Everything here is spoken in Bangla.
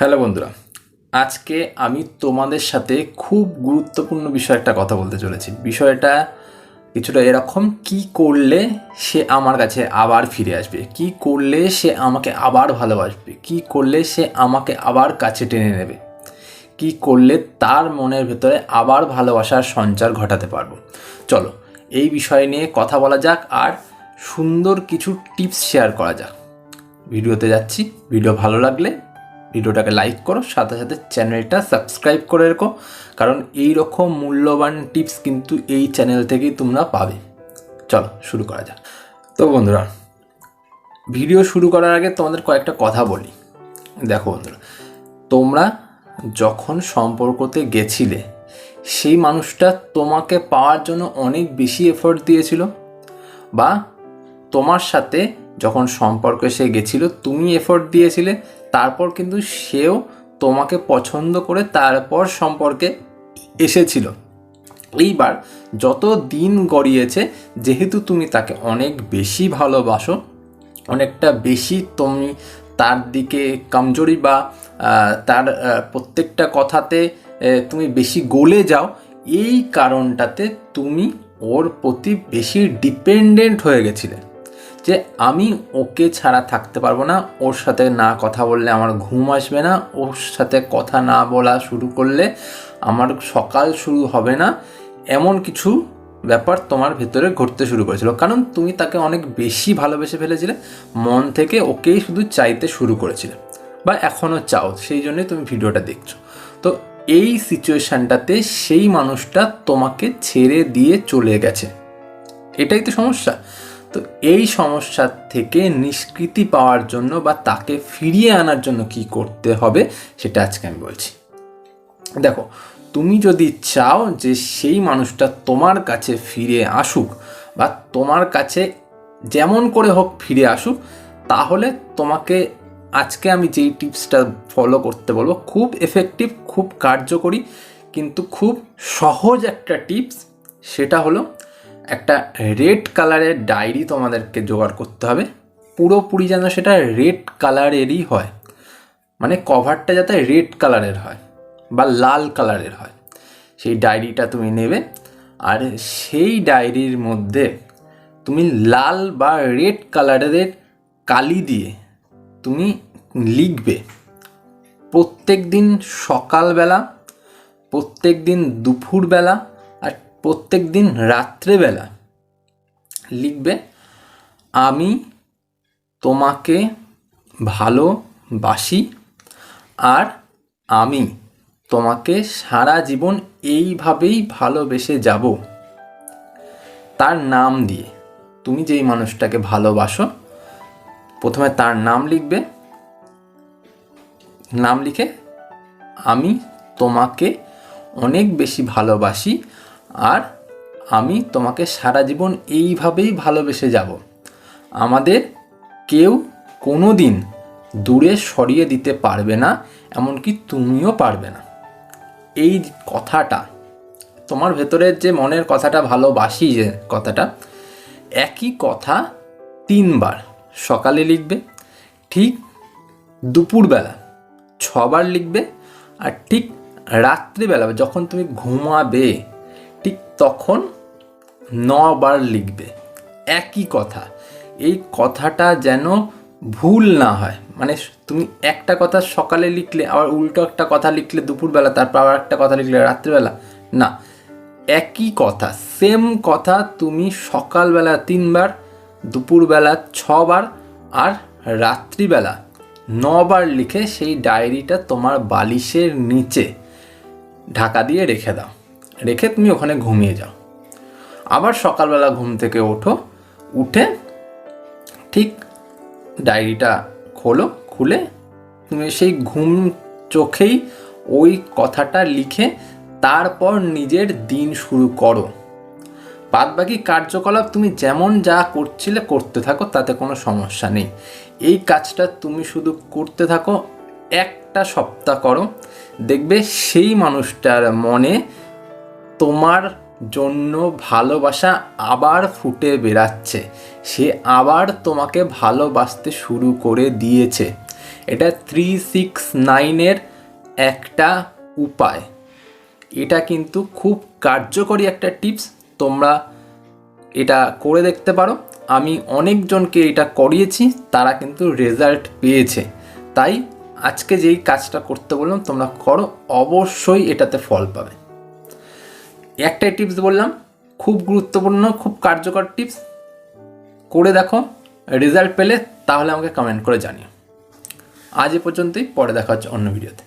হ্যালো বন্ধুরা, আজকে আমি তোমাদের সাথে খুব গুরুত্বপূর্ণ বিষয় একটা কথা বলতে চলেছি। বিষয়টা কিছুটা এরকম, কি করলে সে আমার কাছে আবার ফিরে আসবে? কি করলে সে আমাকে আবার ভালোবাসবে? কি করলে সে আমাকে আবার কাছে টেনে নেবে? কি করলে তার মনের ভেতরে আবার ভালোবাসার সঞ্চার ঘটাতে পারব? চলো, এই বিষয় নিয়ে কথা বলা যাক আর সুন্দর কিছু টিপস শেয়ার করা যাক। ভিডিওতে যাচ্ছি, ভিডিও ভালো লাগলে ভিডিওটাকে লাইক করো, সাথে সাথে চ্যানেলটা সাবস্ক্রাইব করে রেখো, কারণ এই রকম মূল্যবান টিপস কিন্তু এই চ্যানেল থেকেই তোমরা পাবে। চলো শুরু করা যাক। তো বন্ধুরা ভিডিও শুরু করার আগে তোমাদের কয়েকটা কথা বলি। দেখো বন্ধুরা, তোমরা যখন সম্পর্কতে গেছিলে, সেই মানুষটা তোমাকে পাওয়ার জন্য অনেক বেশি এফোর্ট দিয়েছিল বা তোমার সাথে যখন সম্পর্কে সে গেছিল, তুমি এফোর্ট দিয়েছিলে তারপর কিন্তু সেও তোমাকে পছন্দ করে তারপর সম্পর্কে এসেছিল। এইবার যত দিন গড়িয়েছে, যেহেতু তুমি তাকে অনেক বেশি ভালোবাসো, অনেকটা বেশি তুমি তার দিকে কমজোরি বা তার প্রত্যেকটা কথাতে তুমি বেশি গলে যাও, এই কারণটাতে তুমি ওর প্রতি বেশি ডিপেন্ডেন্ট হয়ে গেছিলে। যে আমি ওকে ছাড়া থাকতে পারব না, ওর সাথে না কথা বললে আমার ঘুম আসবে না, ওর সাথে কথা না বলা শুরু করলে আমার সকাল শুরু হবে না, এমন কিছু ব্যাপার তোমার ভেতরে ঘটতে শুরু করেছিল। কারণ তুমি তাকে অনেক বেশি ভালোবেসে ফেলেছিলে, মন থেকে ওকেই শুধু চাইতে শুরু করেছিলে। বা এখনও চাও, সেই জন্যই তুমি ভিডিওটা দেখছ। তো এই সিচুয়েশানটাতে সেই মানুষটা তোমাকে ছেড়ে দিয়ে চলে গেছে। এটাই তো সমস্যা। তো এই সমস্যার থেকে নিষ্কৃতি পাওয়ার জন্য বা তাকে ফিরিয়ে আনার জন্য কি করতে হবে, সেটা আজকে আমি বলছি। দেখো, তুমি যদি চাও যে সেই মানুষটা তোমার কাছে ফিরে আসুক বা তোমার কাছে যেমন করে হোক ফিরে আসুক, তাহলে তোমাকে আজকে আমি যেই টিপসটা ফলো করতে বলব, খুব এফেক্টিভ খুব কার্যকরী, কিন্তু খুব সহজ একটা টিপস, সেটা হলো একটা রেড কালারের ডায়েরি তোমাদেরকে জোগাড় করতে হবে। পুরোপুরি যেন সেটা রেড কালারেরই হয়। মানে কভারটা যাতে রেড কালারের হয় বা লাল কালারের হয়। সেই ডায়েরিটা তুমি নেবে আর সেই ডায়েরির মধ্যে তুমি লাল বা রেড কালারের কালি দিয়ে তুমি লিখবে প্রত্যেক দিন সকালবেলা প্রত্যেক দিন দুপুরবেলা প্রত্যেক দিন রাত্রেবেলা লিখবে, আমি তোমাকে ভালোবাসি আর আমি তোমাকে সারা জীবন এইভাবেই ভালোবেসে যাব। তার নাম দিয়ে তুমি যেই মানুষটাকে ভালোবাসো, প্রথমে তার নাম লিখবে। নাম লিখে, আমি তোমাকে অনেক বেশি ভালোবাসি আর আমি তোমাকে সারা জীবন এইভাবেই ভালোবেসে যাব। আমাদের কেউ কোনো দিন দূরে সরিয়ে দিতে পারবে না, এমনকি তুমিও পারবে না। এই কথাটা, তোমার ভেতরের যে মনের কথাটা ভালোবাসি যে কথাটা, একই কথা তিনবার সকালে লিখবে, ঠিক দুপুরবেলা ছবার লিখবে, আর ঠিক রাত্রিবেলা যখন তুমি ঘুমাবে ঠিক তখন নবার লিখবে। একই কথা। এই কথাটা যেন ভুল না হয়। মানে তুমি একটা কথা সকালে লিখলে, আবার উল্টো একটা কথা লিখলে দুপুরবেলা, তারপর আবার একটা কথা লিখলে রাত্রিবেলা। না, একই কথা। সেম কথা তুমি সকালবেলা তিনবার, দুপুরবেলা ছবার আর রাত্রিবেলা নবার লিখে সেই ডায়েরিটা তোমার বালিশের নিচে ঢাকা দিয়ে রেখে দাও। রেখে তুমি ওখানে ঘুমিয়ে যাও। আবার সকালবেলা ঘুম থেকে ওঠো, উঠে ঠিক ডায়েরিটা খোলো, খুলে তুমি সেই ঘুম চোখেই ওই কথাটা লিখে তারপর নিজের দিন শুরু করো। বাদ বাকি কার্যকলাপ তুমি যেমন যা করছিলে করতে থাকো, তাতে কোনো সমস্যা নেই। এই কাজটা তুমি শুধু করতে থাকো, একটা সপ্তাহ করো। দেখবে সেই মানুষটার মনে তোমার জন্য ভালোবাসা আবার ফুটে বেড়াচ্ছে। সে আবার তোমাকে ভালোবাসতে শুরু করে দিয়েছে। এটা থ্রি সিক্স নাইনের একটা উপায়। এটা কিন্তু খুব কার্যকরী একটা টিপস। তোমরা এটা করে দেখতে পারো। আমি অনেকজনকে এটা করিয়েছি, তারা কিন্তু রেজাল্ট পেয়েছে। তাই আজকে যেই কাজটা করতে বললাম, তোমরা করো। অবশ্যই এটাতে ফল পাবে। একটাই টিপস বললাম, খুব গুরুত্বপূর্ণ, খুব কার্যকর টিপস করে দেখো রেজাল্ট পেলে তাহলে আমাকে কমেন্ট করে জানিও। আজ এ পর্যন্তই, পরে দেখা হচ্ছে অন্য ভিডিওতে